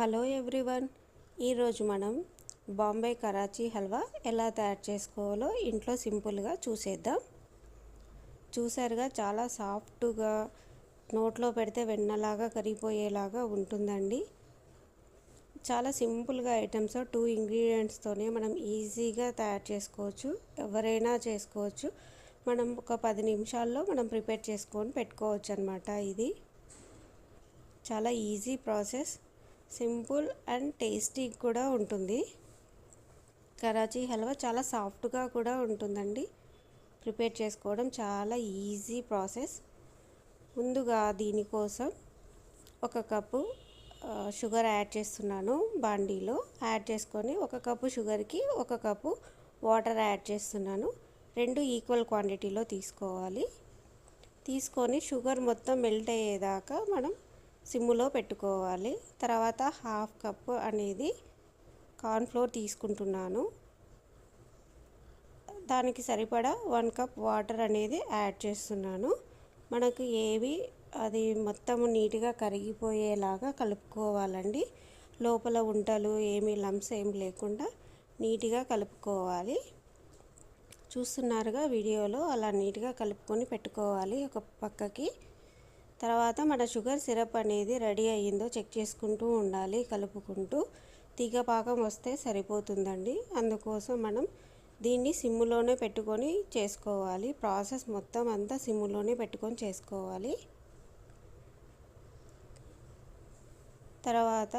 Hello everyone. ఈరోజు మనం బాంబే కరాచీ హల్వా ఎలా తయారు చేసుకోవాలో ఇంట్లో సింపుల్గా చూసేద్దాం. చూసారుగా చాలా సాఫ్ట్గా నోట్లో పెడితే వెన్నలాగా కరిగిపోయేలాగా ఉంటుందండి. చాలా సింపుల్గా ఐటమ్స్ టూ ఇంగ్రీడియంట్స్తోనే మనం ఈజీగా తయారు చేసుకోవచ్చు. ఎవరైనా చేసుకోవచ్చు. మనం ఒక పది నిమిషాల్లో మనం ప్రిపేర్ చేసుకొని పెట్టుకోవచ్చు అనమాట ఇది. చాలా easy process. Simple and tasty కూడా ఉంటుంది. కరాచీ హల్వా చాలా సాఫ్ట్గా కూడా ఉంటుందండి. ప్రిపేర్ చేసుకోవడం చాలా ఈజీ ప్రాసెస్. ముందుగా దీనికోసం ఒక కప్పు షుగర్ యాడ్ చేస్తున్నాను బాండీలో. యాడ్ చేసుకొని ఒక కప్పు షుగర్కి ఒక కప్పు వాటర్ యాడ్ చేస్తున్నాను. రెండు ఈక్వల్ క్వాంటిటీలో తీసుకోవాలి. తీసుకొని షుగర్ మొత్తం మెల్ట్ అయ్యేదాకా మనం సిమ్లో పెట్టుకోవాలి. తర్వాత హాఫ్ కప్ అనేది కార్న్ఫ్లోర్ తీసుకుంటున్నాను. దానికి సరిపడా వన్ కప్ వాటర్ అనేది యాడ్ చేస్తున్నాను. మనకు ఏవి అది మొత్తం నీట్గా కరిగిపోయేలాగా కలుపుకోవాలండి. లోపల ఉంటలు ఏమి లంప్స్ ఏం లేకుండా నీట్గా కలుపుకోవాలి. చూస్తున్నారుగా వీడియోలో అలా నీట్గా కలుపుకొని పెట్టుకోవాలి. ఒక పక్కకి తర్వాత మన షుగర్ సిరప్ అనేది రెడీ అయ్యిందో చెక్ చేసుకుంటూ ఉండాలి కలుపుకుంటూ. తీగ పాకం వస్తే సరిపోతుందండి. అందుకోసం మనం దీన్ని సిమ్ములోనే పెట్టుకొని చేసుకోవాలి. ప్రాసెస్ మొత్తం అంతా సిమ్ములోనే పెట్టుకొని చేసుకోవాలి. తర్వాత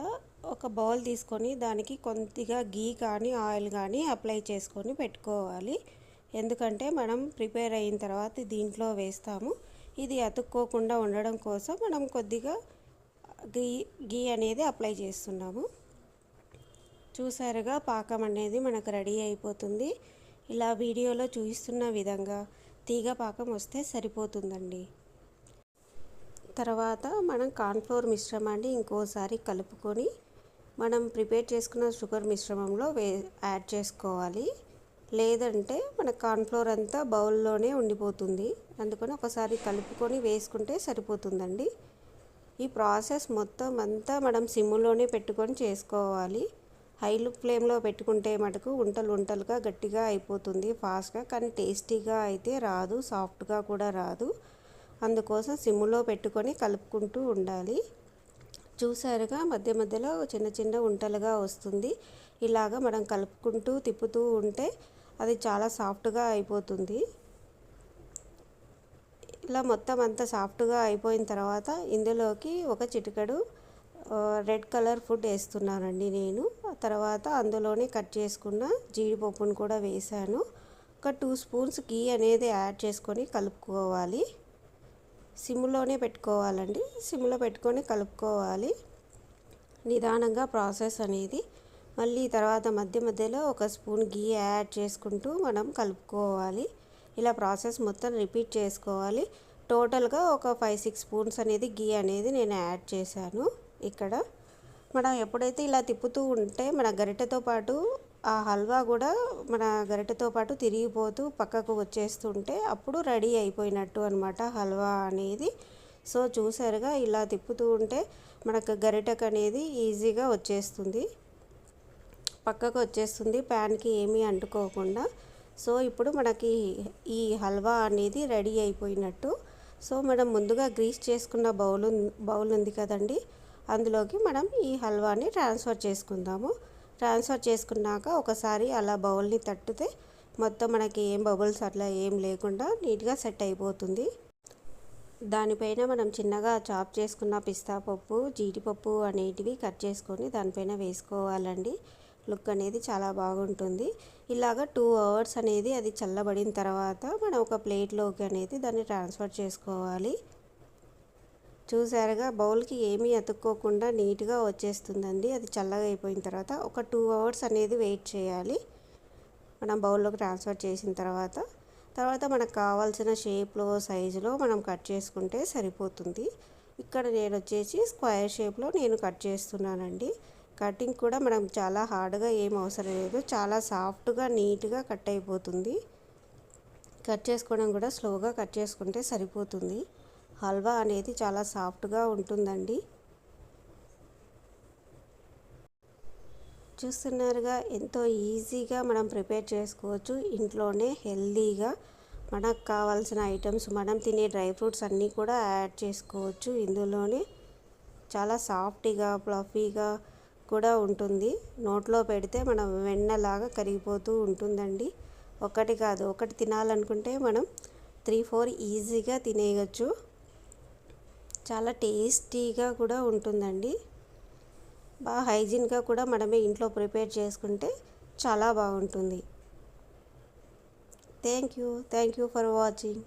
ఒక బౌల్ తీసుకొని దానికి కొద్దిగా గీ కానీ ఆయిల్ కానీ అప్లై చేసుకొని పెట్టుకోవాలి. ఎందుకంటే మనం ప్రిపేర్ అయిన తర్వాత దీంట్లో వేస్తాము. ఇది అతుక్కోకుండా ఉండడం కోసం మనం కొద్దిగా గీ గీ అనేది అప్లై చేస్తున్నాము. చూసారుగా పాకం అనేది మనకు రెడీ అయిపోతుంది. ఇలా వీడియోలో చూపిస్తున్న విధంగా తీగ పాకం వస్తే సరిపోతుందండి. తర్వాత మనం కార్న్ఫ్లోర్ మిశ్రమాన్ని ఇంకోసారి కలుపుకొని మనం ప్రిపేర్ చేసుకున్న షుగర్ మిశ్రమంలో వే యాడ్ చేసుకోవాలి. లేదంటే మన కార్న్ఫ్లోర్ అంతా బౌల్లోనే ఉండిపోతుంది. అందుకని ఒకసారి కలుపుకొని వేసుకుంటే సరిపోతుందండి. ఈ ప్రాసెస్ మొత్తం అంతా మనం సిమ్లోనే పెట్టుకొని చేసుకోవాలి. హై ఫ్లేమ్లో పెట్టుకుంటే మటుకు ఉంటలు ఉంటలుగా గట్టిగా అయిపోతుంది ఫాస్ట్గా కానీ టేస్టీగా అయితే రాదు సాఫ్ట్గా కూడా రాదు. అందుకోసం సిమ్లో పెట్టుకొని కలుపుకుంటూ ఉండాలి. చూసారుగా మధ్య మధ్యలో చిన్న చిన్న ఉంటలుగా వస్తుంది. ఇలాగ మనం కలుపుకుంటూ తిప్పుతూ ఉంటే అది చాలా సాఫ్ట్గా అయిపోతుంది. ఇలా మొత్తం అంతా సాఫ్ట్గా అయిపోయిన తర్వాత ఇందులోకి ఒక చిటికడు రెడ్ కలర్ ఫుడ్ వేస్తున్నానండి నేను. తర్వాత అందులోనే కట్ చేసుకున్న జీడిపప్పును కూడా వేసాను. ఒక టూ స్పూన్స్ గీ అనేది యాడ్ చేసుకొని కలుపుకోవాలి. సిమ్లోనే పెట్టుకోవాలండి. సిమ్లో పెట్టుకొని కలుపుకోవాలి. నిదానంగా ప్రాసెస్ అనేది మళ్ళీ తర్వాత మధ్య మధ్యలో ఒక స్పూన్ గీ యాడ్ చేసుకుంటూ మనం కలుపుకోవాలి. ఇలా ప్రాసెస్ మొత్తం రిపీట్ చేసుకోవాలి. టోటల్గా ఒక ఫైవ్ సిక్స్ స్పూన్స్ అనేది గీ అనేది నేను యాడ్ చేశాను ఇక్కడ. మనం ఎప్పుడైతే ఇలా తిప్పుతూ ఉంటే మన గరిటెతో పాటు ఆ హల్వా కూడా మన గరిటెతో పాటు తిరిగిపోతూ పక్కకు వచ్చేస్తుంటే అప్పుడు రెడీ అయిపోయినట్టు అనమాట హల్వా అనేది. సో చూసారుగా ఇలా తిప్పుతూ ఉంటే మనకు గరిటకు అనేది ఈజీగా వచ్చేస్తుంది. పక్కకు వచ్చేస్తుంది ప్యాన్కి ఏమీ అంటుకోకుండా. సో ఇప్పుడు మనకి ఈ హల్వా అనేది రెడీ అయిపోయినట్టు. సో మనం ముందుగా గ్రీస్ చేసుకున్న బౌల్ బౌల్ ఉంది కదండి. అందులోకి మనం ఈ హల్వాని ట్రాన్స్ఫర్ చేసుకుందాము. ట్రాన్స్ఫర్ చేసుకున్నాక ఒకసారి అలా బౌల్ని తట్టితే మొత్తం మనకి ఏం బబుల్స్ అట్లా ఏం లేకుండా నీట్గా సెట్ అయిపోతుంది. దానిపైన మనం చిన్నగా చాప్ చేసుకున్న పిస్తా పప్పు జీడిపప్పు అనేటివి కట్ చేసుకొని దానిపైన వేసుకోవాలండి. లుక్ అనేది చాలా బాగుంటుంది. ఇలాగ టూ అవర్స్ అనేది అది చల్లబడిన తర్వాత మనం ఒక ప్లేట్లోకి అనేది దాన్ని ట్రాన్స్ఫర్ చేసుకోవాలి. చూసారుగా బౌల్కి ఏమీ అతుక్కోకుండా నీట్గా వచ్చేస్తుందండి. అది చల్లగా అయిపోయిన తర్వాత ఒక టూ అవర్స్ అనేది వెయిట్ చేయాలి. మనం బౌల్లోకి ట్రాన్స్ఫర్ చేసిన తర్వాత తర్వాత మనకు కావాల్సిన షేప్లో సైజులో మనం కట్ చేసుకుంటే సరిపోతుంది. ఇక్కడ నేను వచ్చేసి స్క్వేర్ షేప్లో నేను కట్ చేస్తున్నానండి. కటింగ్ కూడా మనం చాలా హార్డ్గా ఏం అవసరం లేదు. చాలా సాఫ్ట్గా నీట్గా కట్ అయిపోతుంది. కట్ చేసుకోవడం కూడా స్లోగా కట్ చేసుకుంటే సరిపోతుంది. హల్వా అనేది చాలా సాఫ్ట్గా ఉంటుందండి. చూస్తున్నారుగా ఎంతో ఈజీగా మనం ప్రిపేర్ చేసుకోవచ్చు. ఇంట్లోనే హెల్దీగా మనకు కావాల్సిన ఐటమ్స్ మనం తినే డ్రై ఫ్రూట్స్ అన్నీ కూడా యాడ్ చేసుకోవచ్చు. ఇందులోనే చాలా సాఫ్ట్గా ఫ్లఫీగా కూడా ఉంటుంది. నోట్లో పెడితే మనం వెన్నలాగా కరిగిపోతూ ఉంటుందండి. ఒకటి కాదు ఒకటి తినాలనుకుంటే మనం త్రీ ఫోర్ ఈజీగా తినేయచ్చు. చాలా టేస్టీగా కూడా ఉంటుందండి. బాగా హైజీన్గా కూడా మనమే ఇంట్లో ప్రిపేర్ చేసుకుంటే చాలా బాగుంటుంది. Thank you thank you for watching.